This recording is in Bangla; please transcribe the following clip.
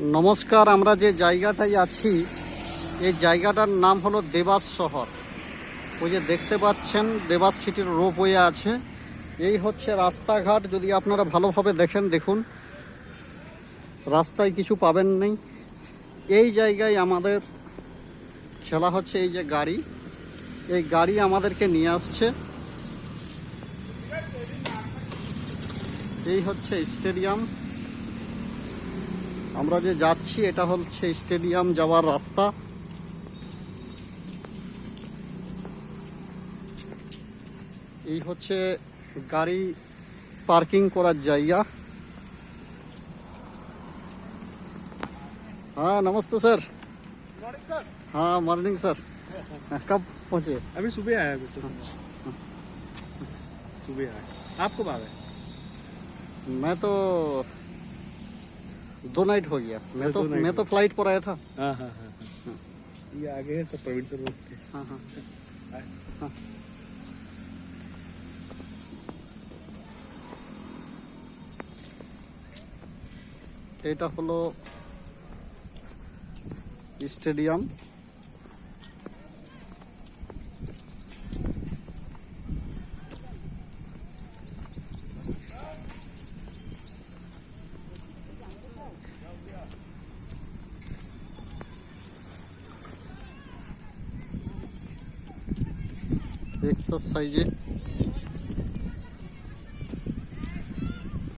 নমস্কার, আমরা যে জায়গাটায় আছি, এই জায়গাটার নাম হলো দেবাস শহর। ওই যে দেখতে পাচ্ছেন, দেবাস সিটির রোপওয়ে আছে। এই হচ্ছে রাস্তাঘাট, যদি আপনারা ভালোভাবে দেখেন, দেখুন। রাস্তায় কিছু পাবেন নেই। এই জায়গায় আমাদের খেলা হচ্ছে এই যে গাড়ি। এই গাড়ি আমাদেরকে নিয়ে আসছে। এই হচ্ছে স্টেডিয়াম। আমরা যে যাচ্ছি এটা হচ্ছে স্টেডিয়াম যাওয়ার রাস্তা এই হচ্ছে গাড়ি পার্কিং করার জায়গা हाँ नमस्ते सर मॉर्निंग सर हाँ मॉर्निंग सर कब पहुँचे अभी सुबह आया अभी तो सुबह आया आप कब आ गए मैं तो दो नाइट हो गया मैं तो दो night मैं हो तो फ्लाइट पर आया था हाँ हाँ हाँ हाँ ये आगे है सब प्रवीण सर रोड के हाँ हाँ आए। हाँ। এটা হলো স্টেডিয়াম এক্সারসাইজে